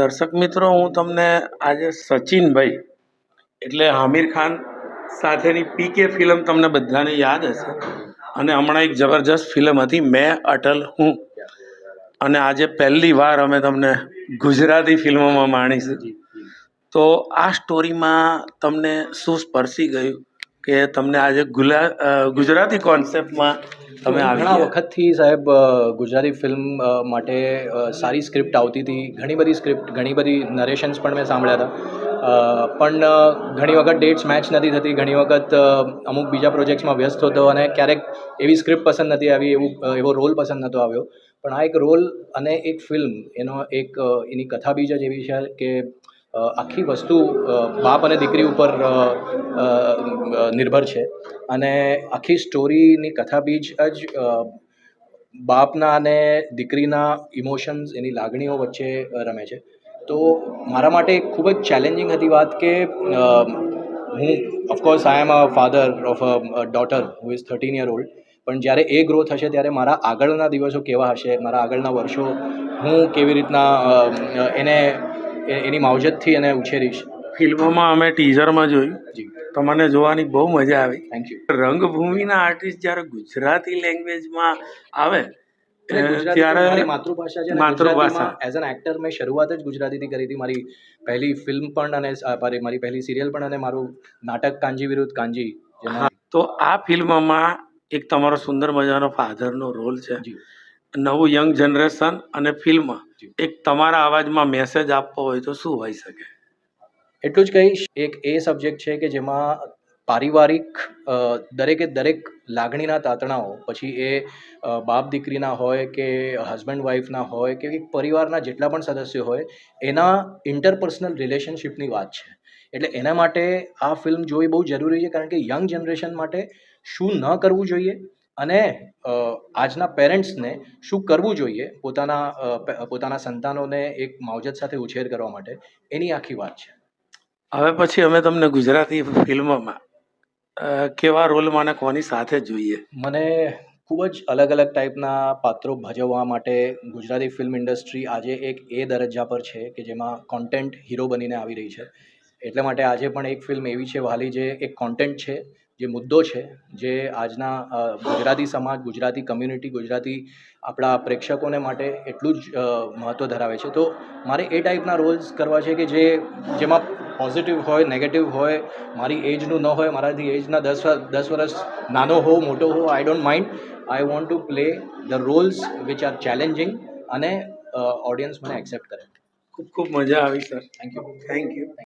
દર્શક મિત્રો, હું તમને આજે સચિનભાઈ એટલે આમિર ખાન સાથેની પીકે ફિલ્મ તમને બધાને યાદ હશે. અને હમણાં એક જબરજસ્ત ફિલ્મ હતી, મેં અટલ હું. અને આજે પહેલી વાર અમે તમને ગુજરાતી ફિલ્મોમાં માણીશું. તો આ સ્ટોરીમાં તમને શું સ્પર્શી ગયું? કે તમને આજે ગુલા ગુજરાતી કોન્સેપ્ટમાં તમે ઘણા વખતથી સાહેબ ગુજરાતી ફિલ્મ માટે સારી સ્ક્રિપ્ટ આવતી હતી. ઘણી બધી સ્ક્રિપ્ટ ઘણી બધી નરેશન્સ પણ મેં સાંભળ્યા હતા. પણ ઘણી વખત ડેટ્સ મેચ નથી થતી. ઘણી વખત અમુક બીજા પ્રોજેક્ટ્સમાં વ્યસ્ત હતો અને ક્યારેક એવી સ્ક્રિપ્ટ પસંદ નથી આવી એવું એવો રોલ પસંદ નહોતો આવ્યો. પણ આ એક રોલ અને એક ફિલ્મ એનો એક એની કથા બીજ જ એવી છે કે આખી વસ્તુ બાપ અને દીકરી ઉપર નિર્ભર છે. અને આખી સ્ટોરીની કથા બીજ જ બાપના અને દીકરીના ઇમોશન્સ, એની લાગણીઓ વચ્ચે રમે છે. તો મારા માટે ખૂબ જ ચેલેન્જિંગ હતી વાત કે હું of course I am a father of a daughter who is thirteen year old પણ જ્યારે એ ગ્રો થશે, ત્યારે મારા આગળના દિવસો કેવા હશે? મારા આગળના વર્ષો હું કેવી રીતના એને એની માવજતથી એને ઉછેરીશ. ફિલ્મોમાં અમે ટીઝરમાં જોયું. તો મને જોવાની બહુ મજા આવી. થેન્ક યુ રંગભૂમિના આર્ટિસ્ટ જ્યારે ગુજરાતી લેંગ્વેજમાં આવે ત્યારે માતૃભાષા છે માતૃભાષા. એઝ એન એક્ટર મેં શરૂઆત જ ગુજરાતીથી કરી હતી. મારી પહેલી ફિલ્મ પણ અને મારી પહેલી સિરિયલ પણ અને મારું નાટક કાંજી વિરુદ્ધ કાંજી તો આ ફિલ્મમાં એક તમારો સુંદર મજાનો ફાધરનો રોલ છે. નવું યંગ જનરેશન અને ફિલ્મ. એક તમારા અવાજમાં મેસેજ આપવો હોય તો શું હોઈ શકે? એટલું જ કહીશ, એક એ સબ્જેક્ટ છે કે જેમાં પારિવારિક દરેકે દરેક લાગણીના તાતણાઓ, પછી એ બાપ દીકરીના હોય કે હસબન્ડ વાઈફના હોય કે પરિવારના જેટલા પણ સદસ્યો હોય, એના ઇન્ટરપર્સનલ રિલેશનશિપની વાત છે. એટલે એના માટે આ ફિલ્મ જોવી બહુ જરૂરી છે કારણ કે યંગ જનરેશન માટે શું ન કરવું જોઈએ અને આજના પેરેન્ટ્સને શું કરવું જોઈએ પોતાના પોતાના સંતાનોને એક માવજત સાથે ઉછેર કરવા માટે? એની આખી વાત છે. હવે પછી અમે તમને ગુજરાતી ફિલ્મમાં કેવા રોલમાં અને કોની સાથે જોઈએ. મને ખૂબ જ અલગ અલગ ટાઈપના પાત્રો ભજવવા માટે ગુજરાતી ફિલ્મ ઇન્ડસ્ટ્રી આજે એક એ દરજ્જા પર છે કે જેમાં કોન્ટેન્ટ હીરો બનીને આવી રહી છે. એટલા માટે આજે પણ એક ફિલ્મ એવી છે વાલી જે એક કોન્ટેન્ટ છે જે મુદ્દો છે જે આજના ગુજરાતી સમાજ ગુજરાતી કમ્યુનિટી ગુજરાતી આપણા પ્રેક્ષકોને માટે એટલું જ મહત્ત્વ ધરાવે છે. તો મારે એ ટાઈપના રોલ્સ કરવા છે કે જે જેમાં પોઝિટિવ હોય નેગેટિવ હોય મારી એજનું ન હોય મારાથી એજના દસ દસ વર્ષ નાનો હો મોટો હો I don't mind I want to play the roles which are challenging અને ઓડિયન્સ મને એક્સેપ્ટ કરે. ખૂબ ખૂબ મજા આવી sir thank you thank you